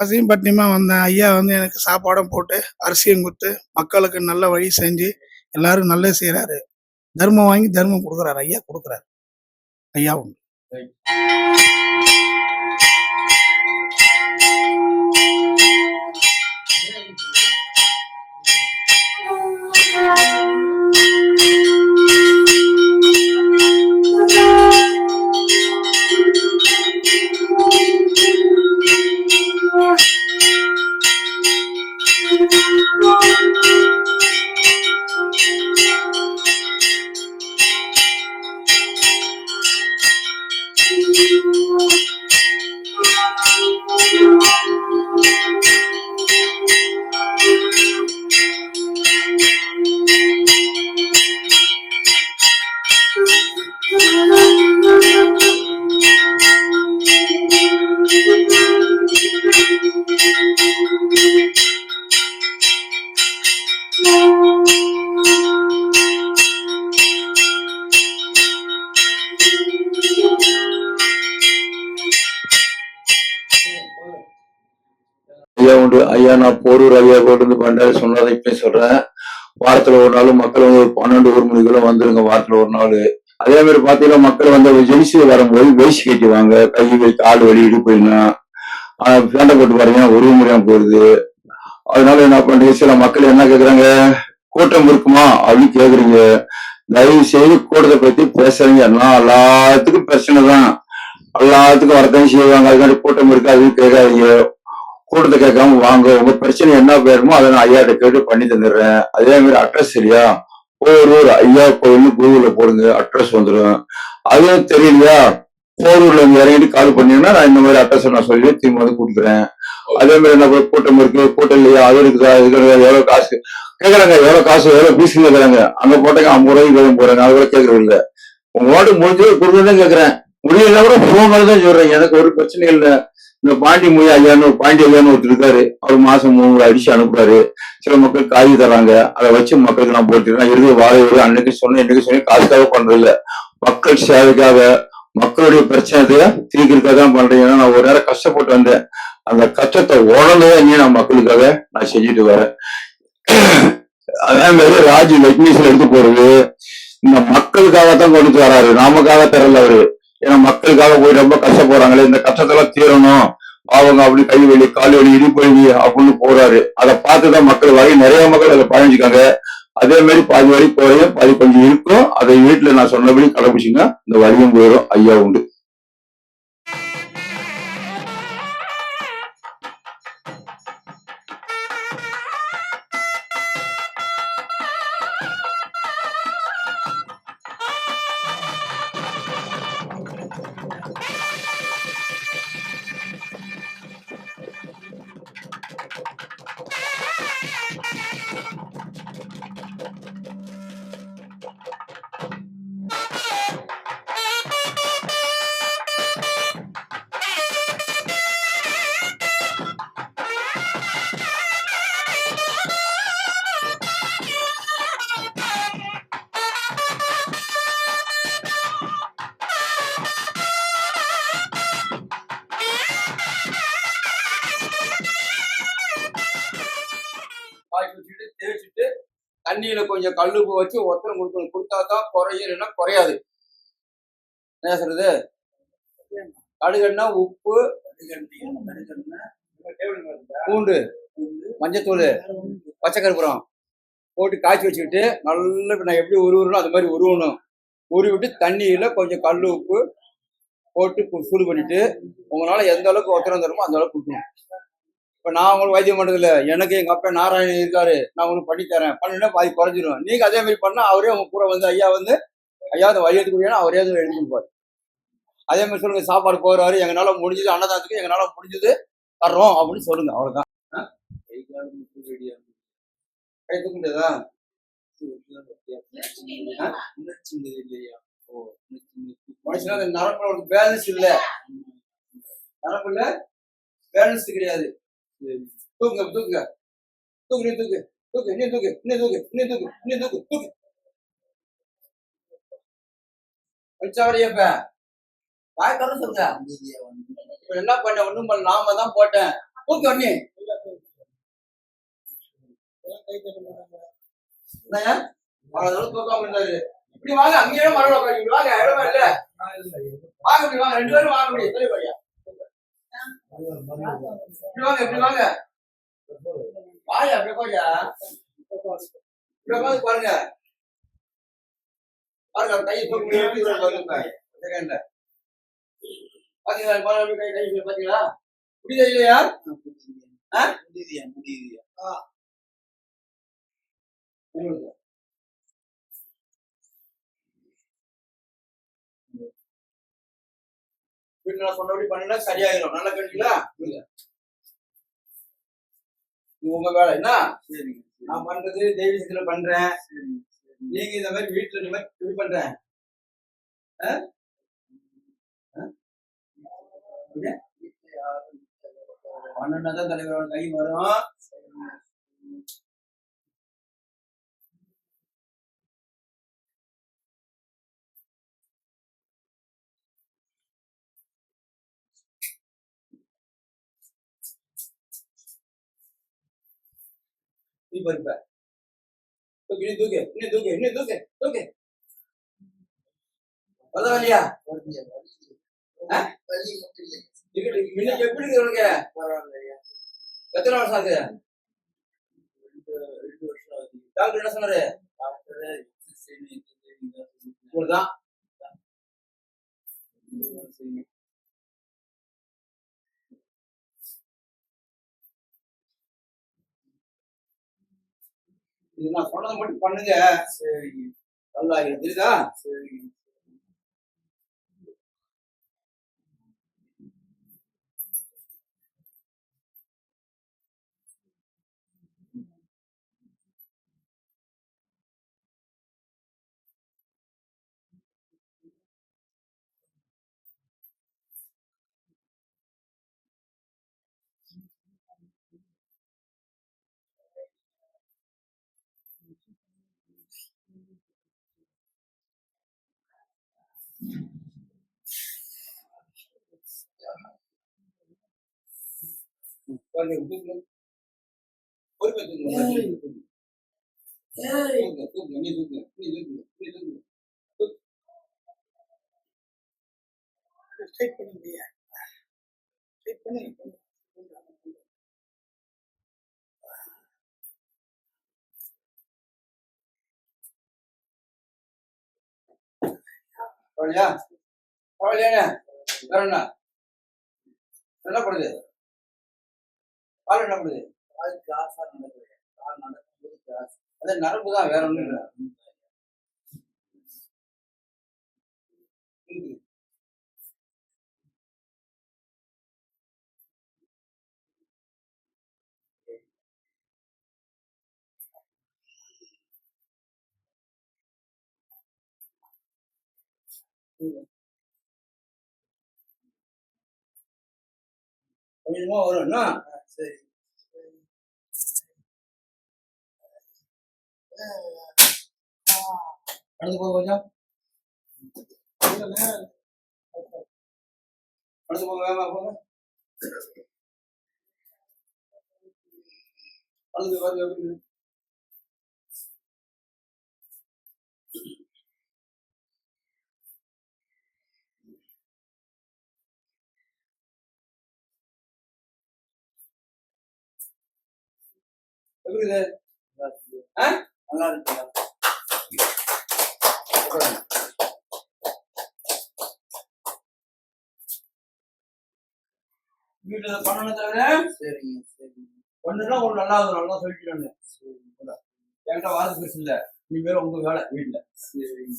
பசியும் பட்டினியுமா வந்தேன். ஐயா வந்து எனக்கு சாப்பாடும் போட்டு அரிசியும் கொடுத்து மக்களுக்கு நல்ல வழி செஞ்சு எல்லாரும் நல்லா செய்கிறாரு தர்மம் வாங்கி தர்மம் கொடுக்குறாரு. ஐயா கொடுக்குறாரு. ஐயா உண்டு. ஐயா உண்டு. ஐயா நான் போரூர் ஐயா கூட இருந்து பண்டாரி சொன்னதை இப்ப சொல்றேன். வாரத்துல ஒரு நாள் மக்கள் வந்து ஒரு பன்னெண்டு ஒரு மணிக்குள்ள வந்துருங்க வாரத்துல ஒரு நாள். அதே மாதிரி பாத்தீங்கன்னா மக்கள் வந்து ஜென்சி வரும்போது வயசு கட்டிவாங்க கை வலி கால் வலி இடுப்புனா பேண்டை போட்டு பாருங்க ஒரு முறையா போகுது அதனால என்ன பண்றீங்க? சில மக்கள் என்ன கேக்குறாங்க? கூட்டம் இருக்குமா? அப்படின்னு கேக்குறீங்க. தயவு செய்து கூட்டத்தை பத்தி பேசுறீங்க எல்லாம் எல்லாத்துக்கும் பிரச்சனை தான் எல்லாத்துக்கும் வரதான் செய்வாங்க. அதுக்காண்டி கூட்டம் இருக்கு அதுவும் கேட்காதீங்க. கூட்டத்தை கேட்காம வாங்க உங்க பிரச்சனை என்ன வேணுமோ அதை நான் ஐயாட்ட கேட்டு பண்ணி தந்துடுறேன். அதே மாதிரி அட்ரஸ் சரியா போரூர் ஐயா கோயில்னு கூகுள்ல போடுங்க அட்ரஸ் வந்துடும் அதுவும் தெரியலையா? போரூர்ல இருந்து இறங்கிட்டு கால் பண்ணீங்கன்னா நான் இந்த மாதிரி அட்ரஸ் நான் சொல்லி திரும்ப வந்து கொடுக்குறேன் அதே மாதிரி என்ன கூட்டம் இருக்கு? கூட்டம் இல்லையா? அது இருக்குதா? இது இருக்குதா, எவ்வளவு காசு? கேட்கறாங்க எவ்வளவு காசு? எவ்வளவு பீஸ் கேட்கறாங்க அங்க போட்டாங்க ஐம்பது ரூபாய்க்கு வேணும் போறாங்க அது கூட கேட்கறது இல்ல உங்க ஓட்டு முடிஞ்சு கொடுக்குறதுதான் கேட்கறேன் முடியலன்னா கூட போன் தான் சொல்றேன். எனக்கு ஒரு பிரச்சனை இல்லை. இந்த பாண்டி மொழி ஐயான்னு பாண்டி ஐயான்னு ஒருத்தர் இருக்காரு. அவர் மாசம் மூணு அடிச்சு அனுப்புறாரு. சில மக்கள் காய் தராங்க அதை வச்சு மக்களுக்கு நான் போட்டுருக்கேன் இறுதி வாழ அன்னைக்கு சொன்னேன். இன்னைக்கு சொன்னேன். காசுக்காக பண்றது மக்கள் சேவைக்காக மக்களுடைய பிரச்சனைய தீர்க்கிறதுக்காக தான் பண்றேன். ஏன்னா நான் ஒரு நேரம் கஷ்டப்பட்டு வந்தேன். அந்த கஷ்டத்தை உடனே நீ நான் மக்களுக்காக நான் செஞ்சுட்டு வரேன். அதே மாதிரி ராஜ் லட்சுமிஸ்ல எடுத்து போறது. இந்த மக்களுக்காக தான் கொண்டு வராரு. நாமக்காக தரல அவரு. ஏன்னா மக்களுக்காக போய் ரொம்ப கஷ்டப்படுறாங்களே இந்த கஷ்டத்தெல்லாம் தீரணும். அவங்க அப்படி கை வலி கால் வலி இடுப்பு வலி அப்படின்னு போறாரு. அதை பார்த்துதான் மக்கள் வரை நிறைய மக்கள் அதை பயணிச்சுக்காங்க. அதே மாதிரி பாதி வரி குறையும் பாதி கொஞ்சம் இருக்கும். அதை வீட்டுல நான் சொன்னபடி கடைபிடிச்சுங்க. இந்த வரியும் போயிடும். ஐயா உண்டு. தண்ணியில கொஞ்சம் கல்லுப்பு வச்சு ஒத்தனை கொடுக்கணும். கொடுத்தா தான் குறையும் இல்லைன்னா குறையாது. என்ன சொல்றது? கடுகெண்ணா உப்பு பூண்டு மஞ்சத்தூள் பச்சை கருப்புரம் போட்டு காய்ச்சி வச்சுக்கிட்டு நல்லா நான் எப்படி உருவணும் அது மாதிரி உருவணும். உருவிட்டு தண்ணியில கொஞ்சம் கல் உப்பு போட்டு கு- சூடு பண்ணிட்டு உங்களால எந்த அளவுக்கு ஒத்தனம் தருமோ அந்த அளவுக்கு கொடுக்கணும். இப்ப நான் உங்களுக்கு வைத்தியம் பண்றது இல்ல எனக்கு எங்க அப்பா நாராயணன் இருக்காரு. நான் உங்களுக்கு பண்ணி தரேன். பண்ணினா பாதி குறைஞ்சிரும். நீங்க அதே மாதிரி பண்ணா அவரே உங்க கூட வந்து ஐயா வந்து ஐயா அந்த வழி எடுத்துக்கூடிய அவரே வந்து எழுதி கொடுப்பாரு. அதே மாதிரி சொல்லுங்க சாப்பாடு போறாரு எங்களால முடிஞ்சது அன்னதானத்துக்கு எங்களால முடிஞ்சது தர்றோம் அப்படின்னு சொல்லுங்க. அவ்வளவுதான். ஆ? கை தூக்க முடியாதா மனுஷனா அந்த நரம்புல ஒரு பேலன்ஸ் இல்ல. நரம்புல பேலன்ஸ் கிடையாது. தூங்க தூங்க தூக்கு நீ தூக்கு. தூக்கு நீ தூக்கு நீ தூக்கு நீ தூக்கு நீ தூக்கு தூக்கு. வச்சாவடியப்ப வாய் தர சொல்லுங்க. என்ன பண்ண ஒண்ணும் பண்ண நாம தான் போட்டேன். தூக்கி ஒண்ணே என்னய்யா? அவ்வளவு தூரம் தூக்காம இருந்தாரு. இப்படி வாங்க. அங்கேயே மரம் உட்காரு இப்படி வாங்க. இடமா இல்ல. வாங்க இப்படி வாங்க. ரெண்டு பேரும் வாங்க. முடியும் தெளிவாடியா இப்படி வாங்க இப்படி வாங்க வாயா அப்படியே போயா இப்படி உட்காந்து பாருங்க. பாருங்க கையை செகண்ட்ல பாத்தீங்களா பாருங்க கை கை பாத்தீங்களா? புரியுதா இல்லையா? ஆ? என்னது? வீட்டுல நான் சொன்னபடி பண்ணினா சரியாயிரும் நல்லா கேட்டீங்களா? உங்க வேலை என்ன? நான் பண்றது தெய்வ சித்திர பண்றேன். நீங்க இந்த மாதிரி வீட்டுல இந்த மாதிரி இப்படி பண்றேன்? பண்ணா தான் தலைவரோட கை வரும். நீ பறிப்ப தூக்கு நீ தூக்கு நீ தூக்கு நீ தூக்கு தூக்கு. வந்த வழியா இன்னைக்கு எப்படி இருக்கு உனக்கு? எத்தனை வருஷம் ஆகுது டாக்டர் என்ன சொன்னாரு? இவ்வளவுதான் இது நான் சொன்னதை மட்டும் பண்ணுங்க. நல்லா ஆகிடும் தெரியுதா சரிங்க தூக்கு. பொறுமை தூக்கு. தூக்கு, தூக்கு, நீ தூக்கு, நீ தூக்கு, நீ தூக்கு. ஸ்ட்ரைட் பண்ண முடியாது ஸ்ட்ரைட் பண்ணி பரவாயில்லையா? கால் என்ன பண்ணுது? கால் கிராஸா நடக்குது. கால் நடக்கும்போது கிராஸ். அந்த நரம்பு தான் வேற ஒண்ணும் இல்லை. வரும். என்ன? என்ன கடந்து போக கொஞ்சம். கடந்து போக வேகமா போங்க. கடந்து போய் பாருங்க எப்படி எப்படி? நல்லா இருக்கு வீட்டுல பண்ணணும் தவிர சரிங்க சரிங்க. ஒண்ணுனா ஒரு நல்லா ஒரு நல்லா சொல்லிட்டு என்கிட்ட வாரது பெருசு இல்ல. இனிமேல் உங்க வேலை வீட்டுல. சரிங்க.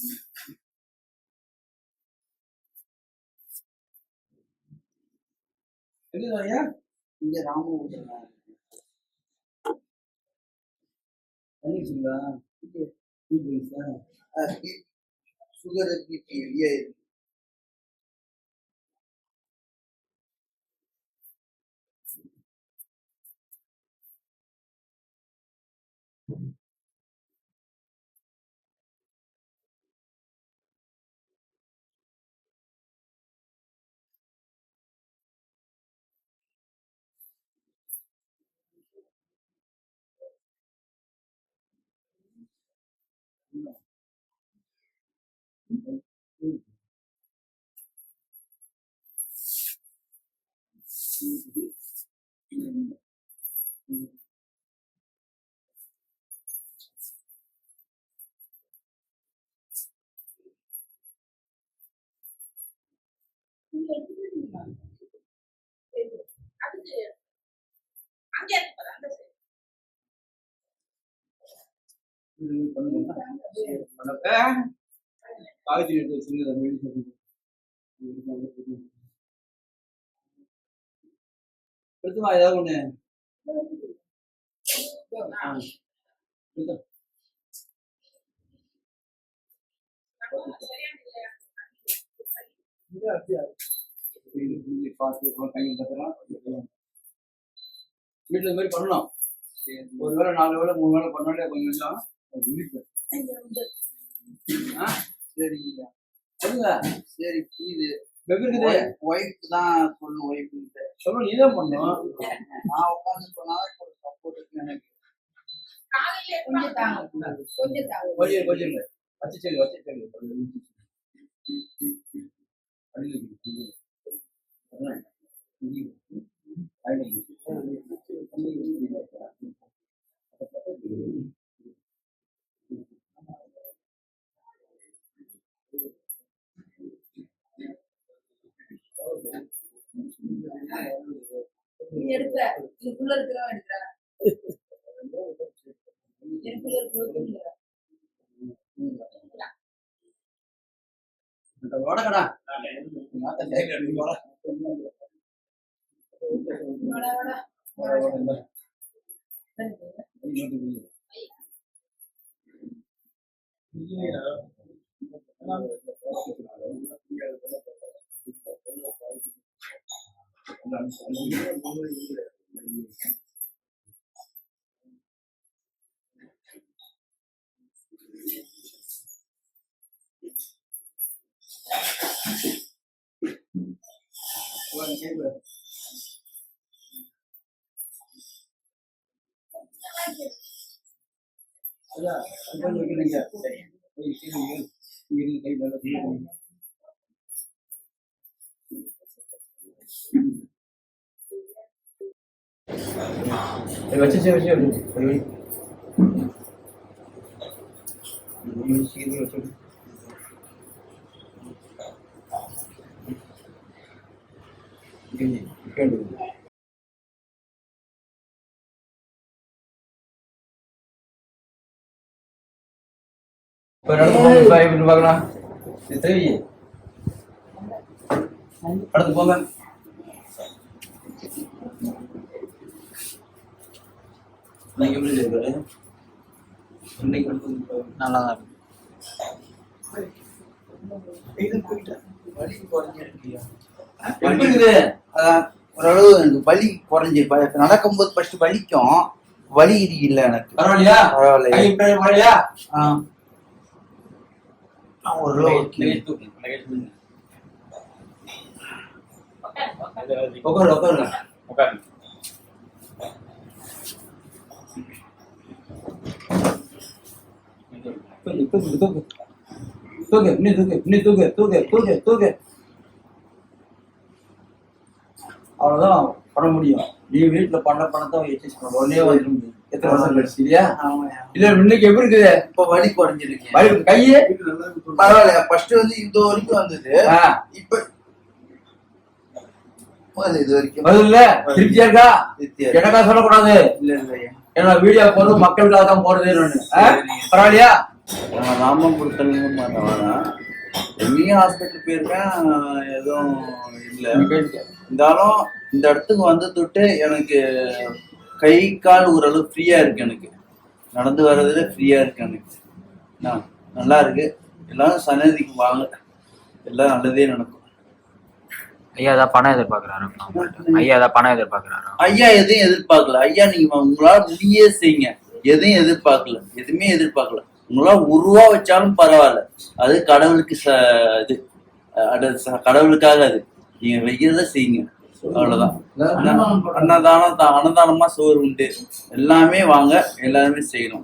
எங்க இங்க ராமபுரம் பண்ணிடுச்சுங்களா சுகர் பிபி வெளியே 안 돼. 안 돼. காலேஜ் எடுத்து சின்னதா வேண்டி ஏதாவது ஒண்ணு வீட்டுல இந்த மாதிரி பண்ணணும் ஒரு வேளை நாலு வேலை மூணு வேலை பண்ணாலே கொஞ்சம் கொஞ்சம் சொல்லுங்க. சரி புரியுது. ஒய்ஃப் தான் சொல்லணும் ஒய்ஃப் சொல்லணும் நீதான் பண்ணும் நான் உட்காந்து ஒரு சப்போர்ட் இருக்கு எனக்கு. காலையிலே கொஞ்சம் தாங்க கொஞ்சம் தாங்க கொஞ்சம் கொஞ்சம் செல்லு அடியில் இருக்கு. அதான். இங்கே. அடியில் இருக்கு. எடுக்கிற இதுக்குள்ள இருக்கிறவன் எடுக்கிற எனக்குள்ள இருக்கிறவன் இந்த வடகடா. One table. Ada, ada lagi lagi ya. Oh, ini ini ini kayak dalam போங்க இப்ப இப்படி பார்க்கலாம் இது தேவையே அடுத்து போங்க இன்னைக்கு எப்படி இருக்காரு இன்னைக்கு நல்லா தான் இருக்கு. ஓரளவு எனக்கு வலி குறைஞ்சி நடக்கும்போது ஃபர்ஸ்ட் வலிக்கும். வலி இல்லை எனக்கு. பரவாயில்லையா? பரவாயில்லையா? கை இப்படி பரவாயில்லையா ஆ. ஆ, ஓரளவு okay. லகேஜ் தூக்கு, லகேஜ் தூக்கு. உட்காரு உட்காருங்க தூக்கு தூக்கு தூக்கு தூக்கு இன்னும் தூக்கு இன்னும் தூக்கு தூக்கு தூக்கு தூக்கு அவ்வளவுதான் பண்ண முடியும் நீ வீட்டுல பண்ண பணத்தை எக்ஸசைஸ் பண்ண உடனே வந்துட முடியும் எத்தனை வருஷம் கழிச்சு இல்லையா. இல்ல இன்னைக்கு எப்படி இருக்குது இப்ப வலி குறைஞ்சிருக்கு வலி கையே பரவாயில்ல ஃபர்ஸ்ட் வந்து இது வரைக்கும் வந்தது இப்ப இது வரைக்கும் வருதுல்ல திருப்தியா இருக்கா. எனக்கா சொல்லக்கூடாது இல்ல ஏன்னா வீடியோ போறது மக்களுக்காக தான் போறது. பரவாயில்லையா நான் ராமபுரத்துலேருந்து வரேன் எங்கேயும் ஹாஸ்பிட்டல் போயிருக்கேன் எதுவும் இல்லை. இருந்தாலும் இந்த இடத்துக்கு வந்து தொட்டு எனக்கு கை கால் ஓரளவு ஃப்ரீயா இருக்கு எனக்கு. நடந்து வர்றதுல ஃப்ரீயா இருக்கு எனக்கு. நான் நல்லா இருக்கு. எல்லாரும் சன்னதிக்கு வாங்க. எல்லாம் நல்லதே நடக்கும். ஐயா ஏதாவது பணம் எதிர்பார்க்கறாரு? ஐயா ஏதாவது பணம் எதிர்பார்க்கறாரா? ஐயா எதையும் எதிர்பார்க்கல. ஐயா நீங்க உங்களால முடியே செய்யுங்க. எதையும் எதிர்பார்க்கல. எதுவுமே எதிர்பார்க்கல. உங்களால ஒரு ரூபா வச்சாலும் பரவாயில்ல. அது கடவுளுக்கு ச இது. கடவுளுக்காக அது. நீங்க வைக்கிறத செய்யுங்க. அவ்வளவுதான். அன்ன- அன்னதானம் தான் அன்னதானமா சோறு உண்டு. எல்லாமே வாங்க எல்லாருமே செய்யணும்.